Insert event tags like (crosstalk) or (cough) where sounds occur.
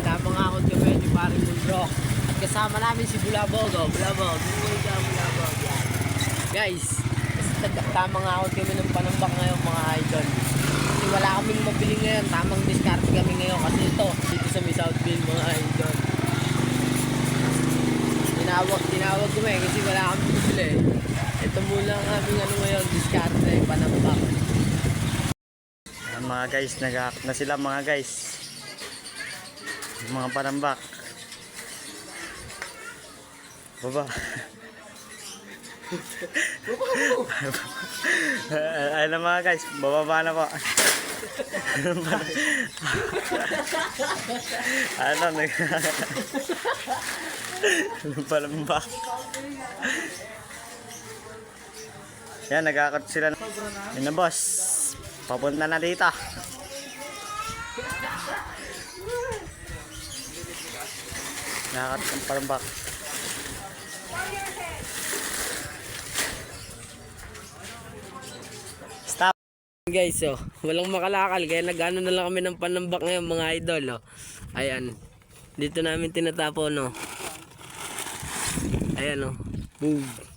tamang akot kami ni Paring Mundro. At kasama namin si Bulabog, oh, Bulabog. Bulabog. Yan. Guys, tag- tamang akot kami ng panambak ngayon mga idol. Kasi wala kaming mabili ngayon, tamang discard kami ngayon kasi ito, dito sa May Southville mga idol. Tinawag, tinawag kami kasi wala kaming mabili. Ito muna ang aming ano ngayon, discard panambak. Ayan, mga guys, nag na sila mga guys. Mga panambak. Baba. Ayun na mga guys, bababa na po. (laughs) ano, nag... (laughs) Palambak. Yan, nagkakot sila. Yun na boss. Papunta na dito. Nakakot ng palambak. Stop. Guys, oh, walang makalakal kaya nag-ano na lang kami ng panambak ngayon mga idol, oh. Ayan. Dito namin tinatapo, no. Ayan, oh. Boom.